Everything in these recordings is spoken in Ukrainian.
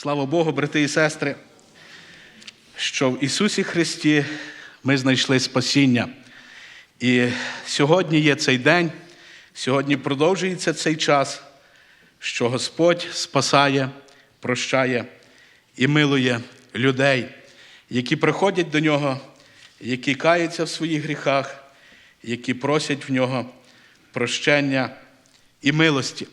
Слава Богу, брати і сестри, що в Ісусі Христі ми знайшли спасіння. І сьогодні є цей день, сьогодні продовжується цей час, що Господь спасає, прощає і милує людей, які приходять до Нього, які каються в своїх гріхах, які просять в Нього прощення і милості.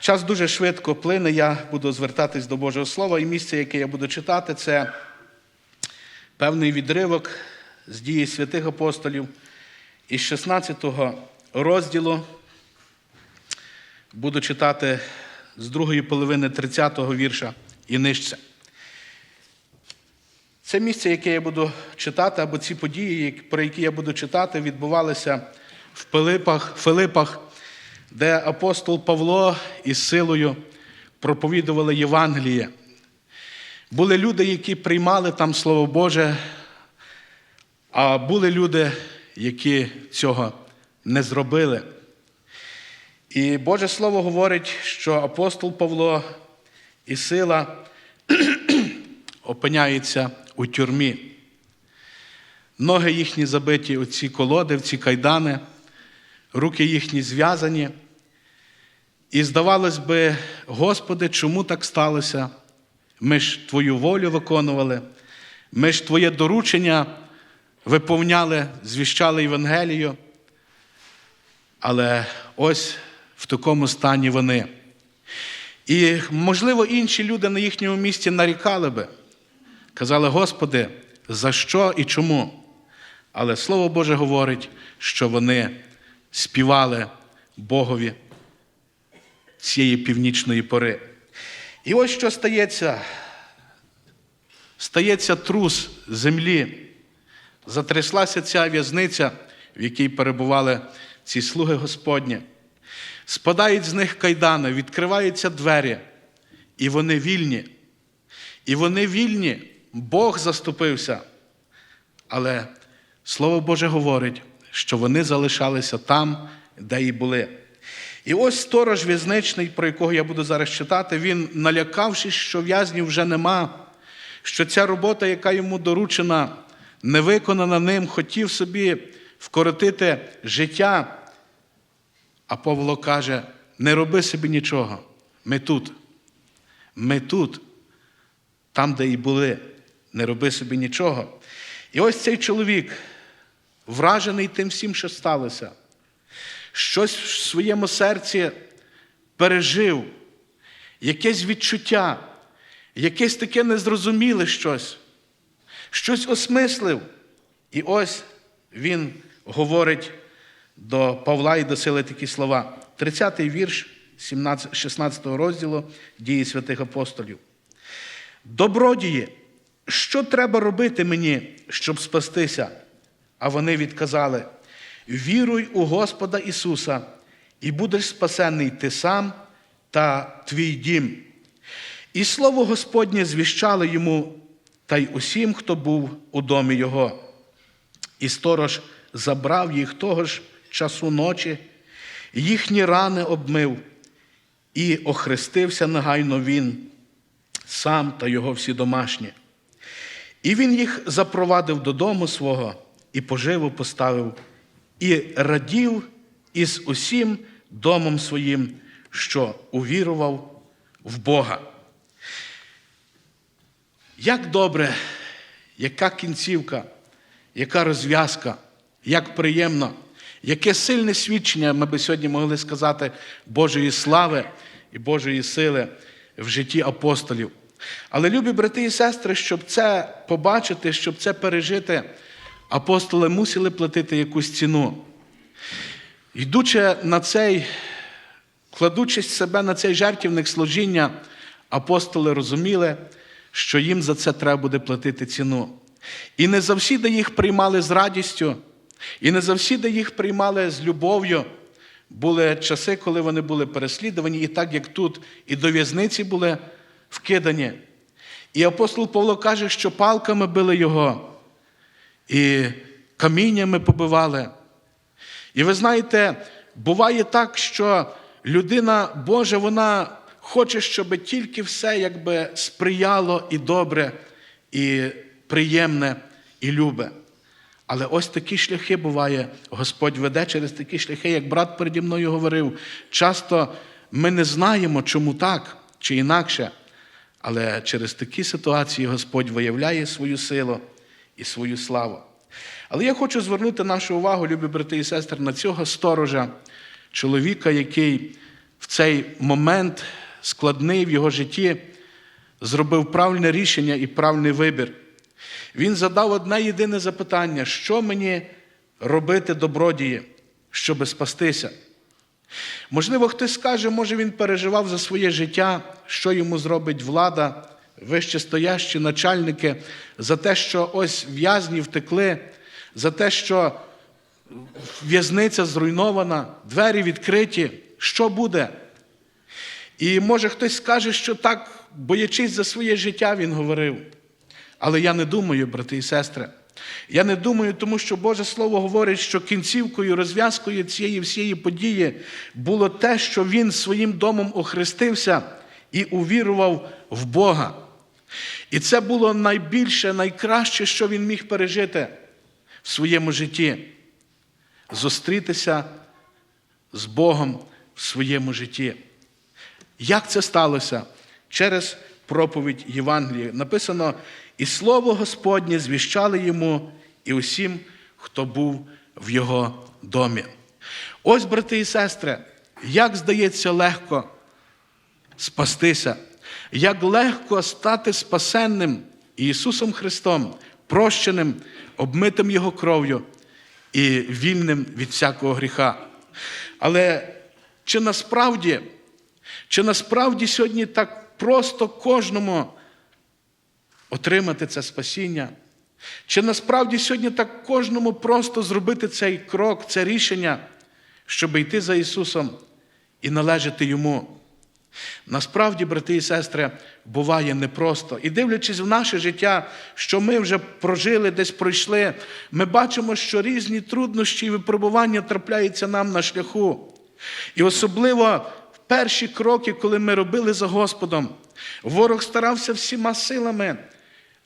Час дуже швидко плине, я буду звертатись до Божого Слова, і місце, яке я буду читати, це певний відривок з дії святих апостолів із 16 розділу. Буду читати з другої половини 30-го вірша і нижче. Це місце, яке я буду читати, або ці події, про які я буду читати, відбувалися в Пилипах, Филипах, де апостол Павло із силою проповідували Євангеліє. Були люди, які приймали там Слово Боже, а були люди, які цього не зробили. І Боже Слово говорить, що апостол Павло і сила опиняються у тюрмі. Ноги їхні забиті у ці колоди, в ці кайдани, руки їхні зв'язані. І здавалось би, Господи, чому так сталося? Ми ж Твою волю виконували, ми ж Твоє доручення виповняли, звіщали Євангелію. Але ось в такому стані вони. І, можливо, інші люди на їхньому місці нарікали би, казали, Господи, за що і чому? Але Слово Боже говорить, що вони співали Богові цієї північної пори. І ось що стається. Стається трус землі. Затряслася ця в'язниця, в якій перебували ці слуги Господні. Спадають з них кайдани, відкриваються двері, і вони вільні. І вони вільні, Бог заступився. Але Слово Боже говорить, що вони залишалися там, де і були. І ось сторож в'язничний, про якого я буду зараз читати, він, налякавшись, що в'язнів вже нема, що ця робота, яка йому доручена, не виконана ним, хотів собі вкоротити життя. А Павло каже: не роби собі нічого. Ми тут. Ми тут, там, де і були, не роби собі нічого. І ось цей чоловік, вражений тим всім, що сталося, щось в своєму серці пережив, якесь відчуття, якесь таке незрозуміле щось, щось осмислив. І ось він говорить до Павла і до сили такі слова. 30-й вірш 17, 16 розділу дії святих апостолів. Добродії, що треба робити мені, щоб спастися? А вони відказали: Віруй у Господа Ісуса, і будеш спасений ти сам та твій дім. І слово Господнє звіщало йому та й усім, хто був у домі Його. І сторож забрав їх того ж часу ночі, їхні рани обмив, і охрестився негайно він, сам та його всі домашні. І він їх запровадив додому свого і поживу поставив, і радів із усім домом своїм, що увірував в Бога. Як добре, яка кінцівка, яка розв'язка, як приємно, яке сильне свідчення ми би сьогодні могли сказати Божої слави і Божої сили в житті апостолів. Але, любі брати і сестри, щоб це побачити, щоб це пережити, апостоли мусили платити якусь ціну. Йдучи на цей, кладучи себе на цей жертівник служіння, апостоли розуміли, що їм за це треба буде платити ціну. І не завжди їх приймали з радістю, і не завжди їх приймали з любов'ю. Були часи, коли вони були переслідувані, і так як тут, і до в'язниці були вкидані. І апостол Павло каже, що палками били його, і каміннями побивали. І ви знаєте, буває так, що людина Божа, вона хоче, щоб тільки все якби сприяло і добре, і приємне, і любе. Але ось такі шляхи буває, Господь веде через такі шляхи, як брат переді мною говорив. Часто ми не знаємо, чому так чи інакше, але через такі ситуації Господь виявляє свою силу і свою славу. Але я хочу звернути нашу увагу, любі брати і сестри, на цього сторожа, чоловіка, який в цей момент складний в його житті зробив правильне рішення і правильний вибір. Він задав одне єдине запитання: що мені робити добродії, щоби спастися? Можливо, хтось скаже, може він переживав за своє життя, що йому зробить влада, вищестоящі начальники, за те, що ось в'язні втекли, за те, що в'язниця зруйнована, двері відкриті. Що буде? І може хтось скаже, що так, боячись за своє життя, він говорив. Але я не думаю, брати і сестри. Я не думаю, тому що Боже Слово говорить, що кінцівкою, розв'язкою цієї всієї події було те, що він своїм домом охрестився і увірував в Бога. І це було найбільше, найкраще, що він міг пережити в своєму житті зустрітися з Богом в своєму житті. Як це сталося? Через проповідь Євангелія. Написано, і слово Господнє звіщали йому і усім, хто був в його домі. Ось, брати і сестри, як здається легко спастися, як легко стати спасенним Ісусом Христом, прощеним, обмитим Його кров'ю і вільним від всякого гріха. Але чи насправді, чи насправді сьогодні так просто кожному отримати це спасіння? Чи насправді сьогодні так кожному просто зробити цей крок, це рішення, щоб йти за Ісусом і належати Йому? Насправді, брати і сестри, буває непросто. І дивлячись в наше життя, що ми вже прожили, десь пройшли, ми бачимо, що різні труднощі і випробування трапляються нам на шляху. І особливо в перші кроки, коли ми робили за Господом, ворог старався всіма силами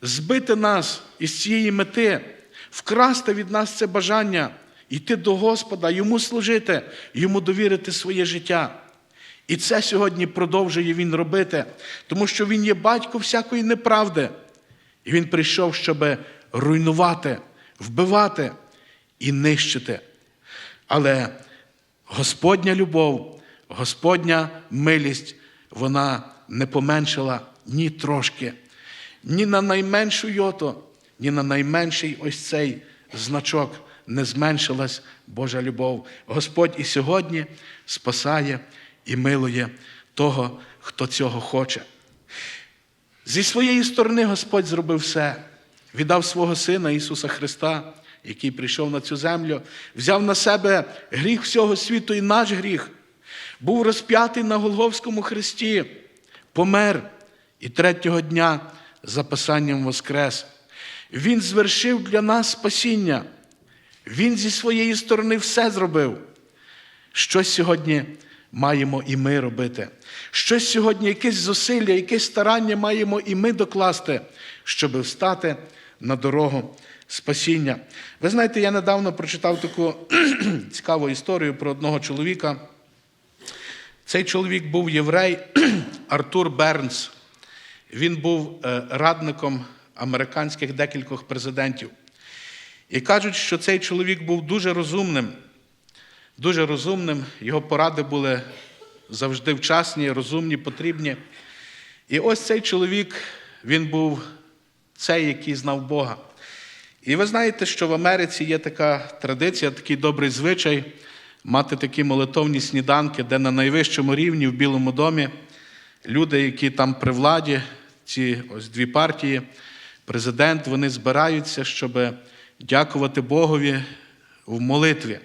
збити нас із цієї мети, вкрасти від нас це бажання, йти до Господа, йому служити, йому довірити своє життя. І це сьогодні продовжує він робити, тому що він є батько всякої неправди. І він прийшов, щоб руйнувати, вбивати і нищити. Але Господня любов, Господня милість, вона не поменшила ні трошки, ні на найменшу йоту, ні на найменший ось цей значок не зменшилась Божа любов. Господь і сьогодні спасає і милує того, хто цього хоче. Зі своєї сторони Господь зробив все, віддав свого Сина Ісуса Христа, який прийшов на цю землю, взяв на себе гріх всього світу і наш гріх, був розп'ятий на Голговському хресті, помер і третього дня за Писанням воскрес. Він звершив для нас спасіння. Він зі своєї сторони все зробив. Що сьогодні маємо і ми робити? Щось сьогодні, якесь зусилля, якесь старання маємо і ми докласти, щоб встати на дорогу спасіння. Ви знаєте, я недавно прочитав таку цікаву історію про одного чоловіка. Цей чоловік був єврей Артур Бернс. Він був е, радником американських декількох президентів. І кажуть, що цей чоловік був дуже розумним, дуже розумним, його поради були завжди вчасні, розумні, потрібні. І ось цей чоловік, він був цей, який знав Бога. І ви знаєте, що в Америці є така традиція, такий добрий звичай мати такі молитовні сніданки, де на найвищому рівні в Білому домі люди, які там при владі, ці ось дві партії, президент, вони збираються, щоб дякувати Богові в молитві.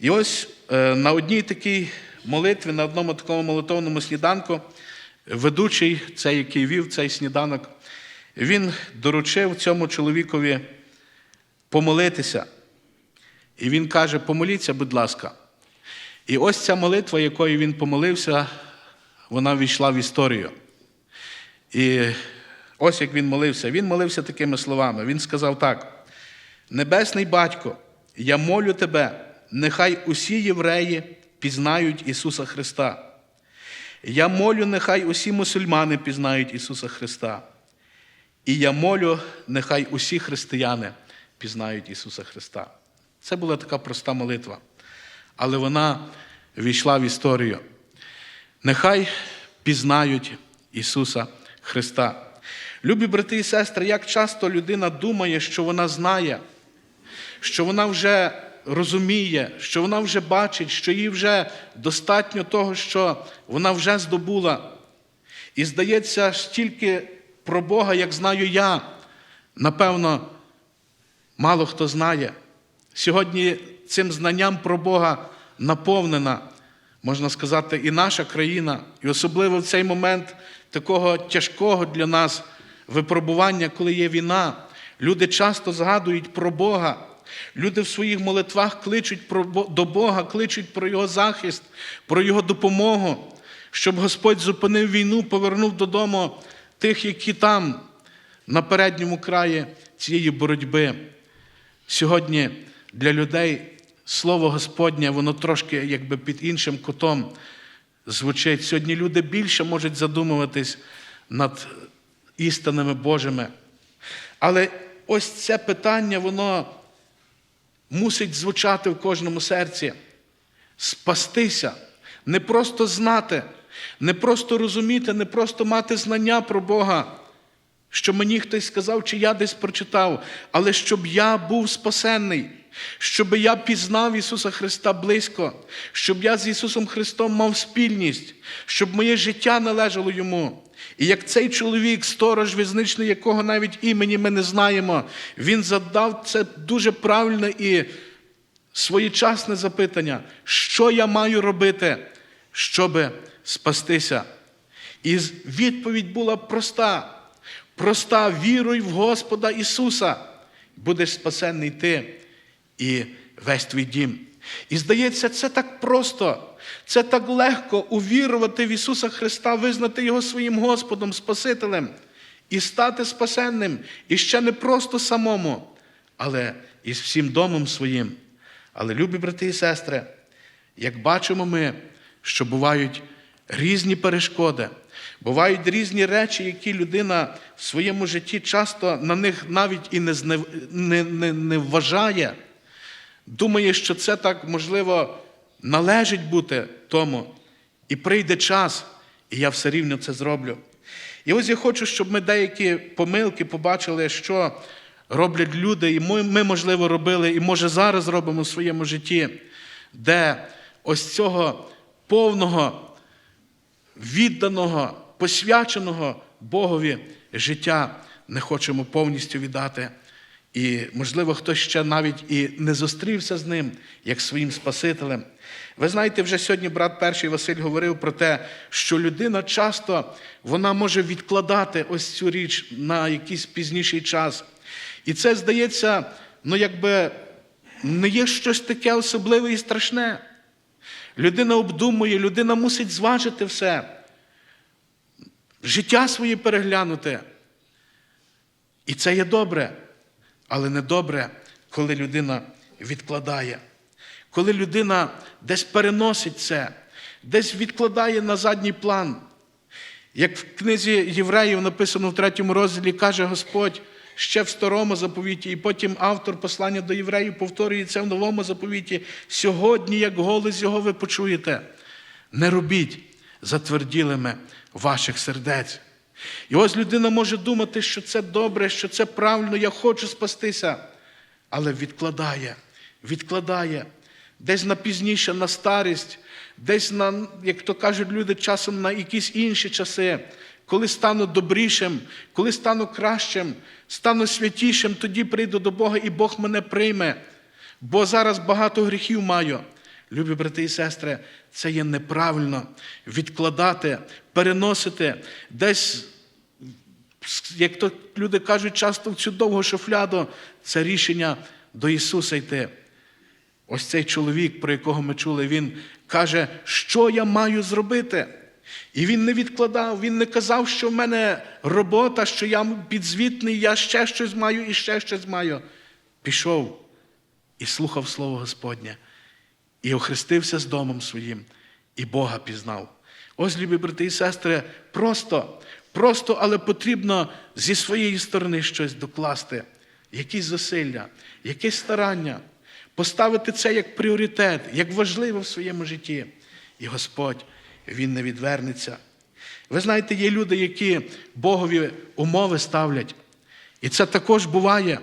І ось е, на одній такій молитві, на одному такому молитовному сніданку, ведучий, цей, який вів цей сніданок, він доручив цьому чоловікові помолитися. І він каже: помоліться, будь ласка. І ось ця молитва, якою він помолився, вона війшла в історію. І ось як він молився. Він молився такими словами. Він сказав так: Небесний батько, я молю тебе, нехай усі євреї пізнають Ісуса Христа. Я молю, нехай усі мусульмани пізнають Ісуса Христа. І я молю, нехай усі християни пізнають Ісуса Христа. Це була така проста молитва, але вона війшла в історію. Нехай пізнають Ісуса Христа. Любі брати і сестри, як часто людина думає, що вона знає, що вона вже розуміє, що вона вже бачить, що їй вже достатньо того, що вона вже здобула. І здається, стільки про Бога, як знаю я, напевно, мало хто знає. Сьогодні цим знанням про Бога наповнена, можна сказати, і наша країна, і особливо в цей момент такого тяжкого для нас випробування, коли є війна. Люди часто згадують про Бога. Люди в своїх молитвах кличуть про, до Бога, кличуть про Його захист, про Його допомогу, щоб Господь зупинив війну, повернув додому тих, які там, на передньому краї цієї боротьби. Сьогодні для людей слово Господнє, воно трошки якби під іншим кутом звучить. Сьогодні люди більше можуть задумуватись над істинами Божими. Але ось це питання, воно мусить звучати в кожному серці. Спастися, не просто знати, не просто розуміти, не просто мати знання про Бога, що мені хтось сказав, чи я десь прочитав, але щоб я був спасенний, щоб я пізнав Ісуса Христа близько, щоб я з Ісусом Христом мав спільність, щоб моє життя належало Йому. І як цей чоловік, сторож візничний, якого навіть імені ми не знаємо, він задав це дуже правильне і своєчасне запитання, що я маю робити, щоб спастися. І відповідь була проста. Проста віруй в Господа Ісуса, будеш спасенний ти і весь твій дім. І здається, це так просто, це так легко увірувати в Ісуса Христа, визнати Його своїм Господом, Спасителем і стати спасенним. І ще не просто самому, але і з всім домом своїм. Але, любі брати і сестри, як бачимо ми, що бувають різні перешкоди, бувають різні речі, які людина в своєму житті часто на них навіть і не, не, не, не вважає, думає, що це так, можливо, належить бути тому. І прийде час, і я все рівно це зроблю. І ось я хочу, щоб ми деякі помилки побачили, що роблять люди, і ми, ми, можливо, робили, і може зараз робимо в своєму житті, де ось цього повного, відданого, посвяченого Богові життя не хочемо повністю віддати. І, можливо, хтось ще навіть і не зустрівся з ним як своїм Спасителем. Ви знаєте, вже сьогодні брат перший Василь говорив про те, що людина часто вона може відкладати ось цю річ на якийсь пізніший час. І це здається, ну якби не є щось таке особливе і страшне. Людина обдумує, людина мусить зважити все, життя своє переглянути. І це є добре, але не добре, коли людина відкладає, коли людина десь переносить це, десь відкладає на задній план. Як в книзі Євреїв написано в третьому розділі, каже Господь ще в старому заповіті, і потім автор послання до євреїв повторює це в новому заповіті. Сьогодні, як голос його ви почуєте, не робіть затверділими ваших сердець. І ось людина може думати, що це добре, що це правильно, я хочу спастися, але відкладає, відкладає десь на пізніше, на старість, десь на, як то кажуть люди, часом на якісь інші часи, коли стану добрішим, коли стану кращим, стану святішим, тоді прийду до Бога і Бог мене прийме. Бо зараз багато гріхів маю. Любі брати і сестри, це є неправильно відкладати, переносити десь, як то люди кажуть, часто в цю довгу шуфляду, це рішення до Ісуса йти. Ось цей чоловік, про якого ми чули, він каже, що я маю зробити? І він не відкладав, він не казав, що в мене робота, що я підзвітний, я ще щось маю і ще щось маю. Пішов і слухав Слово Господнє, і охрестився з домом своїм, і Бога пізнав. Ось, любі брати і сестри, просто, просто, але потрібно зі своєї сторони щось докласти, якісь зусилля, якесь старання, поставити це як пріоритет, як важливе в своєму житті. І Господь, Він не відвернеться. Ви знаєте, є люди, які Богові умови ставлять. І це також буває.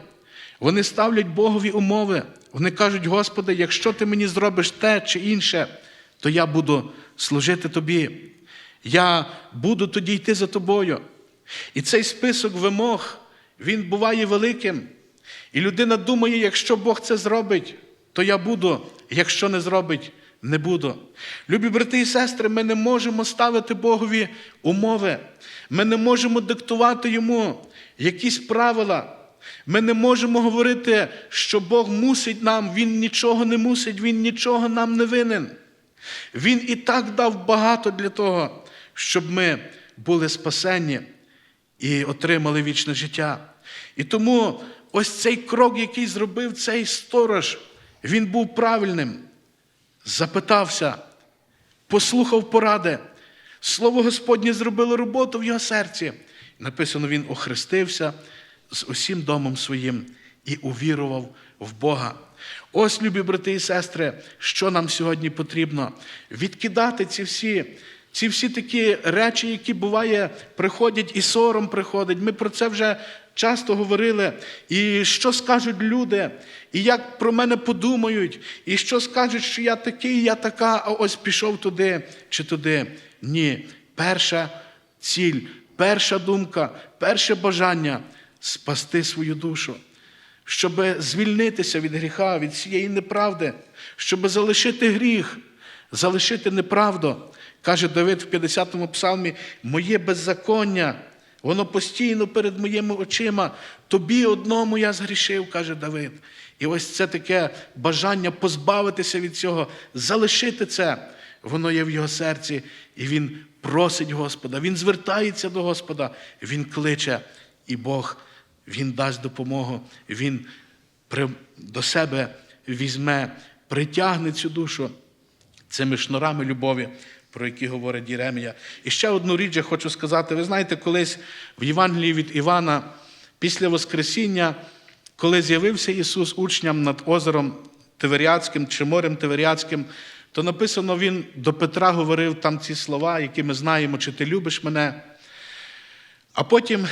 Вони ставлять Богові умови. Вони кажуть, Господи, якщо ти мені зробиш те чи інше, то я буду служити тобі. Я буду тоді йти за тобою. І цей список вимог, він буває великим. І людина думає, якщо Бог це зробить, то я буду, якщо не зробить, не буду. Любі брати і сестри, ми не можемо ставити Богові умови. Ми не можемо диктувати йому якісь правила. Ми не можемо говорити, що Бог мусить нам, Він нічого не мусить, Він нічого нам не винен. Він і так дав багато для того, щоб ми були спасені і отримали вічне життя. І тому ось цей крок, який зробив цей сторож, він був правильним. Запитався, послухав поради. Слово Господнє зробило роботу в його серці. Написано, він охрестився з усім домом своїм і увірував в Бога. Ось, любі брати і сестри, що нам сьогодні потрібно? Відкидати ці всі, ці всі такі речі, які буває, приходять, і сором приходить. Ми про це вже часто говорили. І що скажуть люди, і як про мене подумають, і що скажуть, що я такий, я така, а ось пішов туди чи туди. Ні, перша ціль, перша думка, перше бажання спасти свою душу, щоб звільнитися від гріха, від цієї неправди, щоб залишити гріх, залишити неправду. Каже Давид в 50-му псалмі: Моє беззаконня, воно постійно перед моїми очима. Тобі одному я згрішив, каже Давид. І ось це таке бажання позбавитися від цього, залишити це. Воно є в його серці, і він просить Господа, він звертається до Господа, він кличе, і Бог він дасть допомогу, він до себе візьме, притягне цю душу цими шнурами любові, про які говорить Єремія. І ще одну річ я хочу сказати: ви знаєте, колись в Євангелії від Івана, після Воскресіння, коли з'явився Ісус учням над озером Тиверіадським чи морем Тиверіадським, то написано, Він до Петра говорив там ці слова, які ми знаємо, чи ти любиш мене. А потім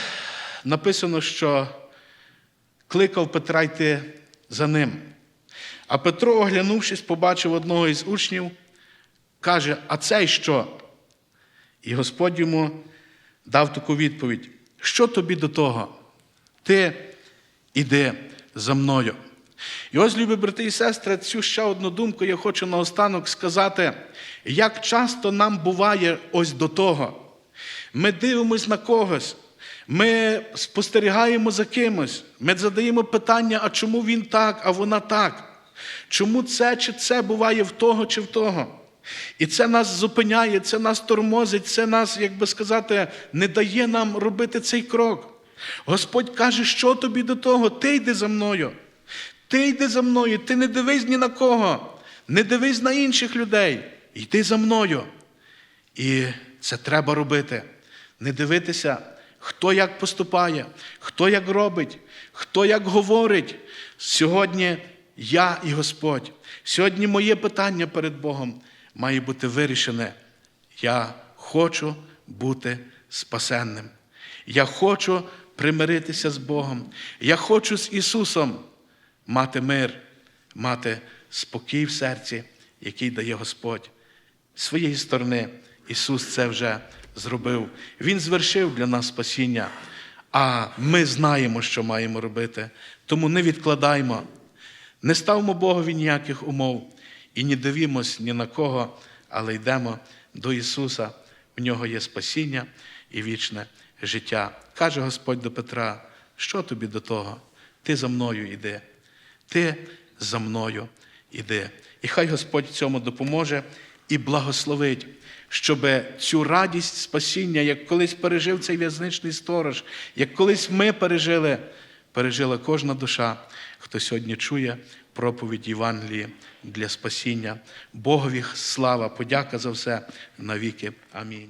написано, що кликав Петра йти за ним. А Петро, оглянувшись, побачив одного із учнів, каже: А цей що? І Господь йому дав таку відповідь: що тобі до того? Ти іди за мною. І ось, любі брати і сестри, цю ще одну думку я хочу наостанок сказати, як часто нам буває ось до того. Ми дивимось на когось, ми спостерігаємо за кимось, ми задаємо питання, а чому він так, а вона так? Чому це чи це буває в того чи в того? І це нас зупиняє, це нас тормозить, це нас, як би сказати, не дає нам робити цей крок. Господь каже, що тобі до того? Ти йди за мною. Ти йди за мною, ти не дивись ні на кого, не дивись на інших людей. Йди за мною. І це треба робити. Не дивитися, хто як поступає, хто як робить, хто як говорить. Сьогодні я і Господь. Сьогодні моє питання перед Богом має бути вирішене. Я хочу бути спасенним. Я хочу примиритися з Богом. Я хочу з Ісусом мати мир, мати спокій в серці, який дає Господь. З своєї сторони, Ісус це вже зробив. Він звершив для нас спасіння, а ми знаємо, що маємо робити. Тому не відкладаймо, не ставмо Богові ніяких умов і не дивімось ні на кого, але йдемо до Ісуса. В нього є спасіння і вічне життя. Каже Господь до Петра, що тобі до того? Ти за мною йди. Ти за мною іди. І хай Господь в цьому допоможе і благословить, щоб цю радість спасіння, як колись пережив цей в'язничний сторож, як колись ми пережили, пережила кожна душа, хто сьогодні чує проповідь Євангелії для спасіння. Богові слава, подяка за все навіки. Амінь.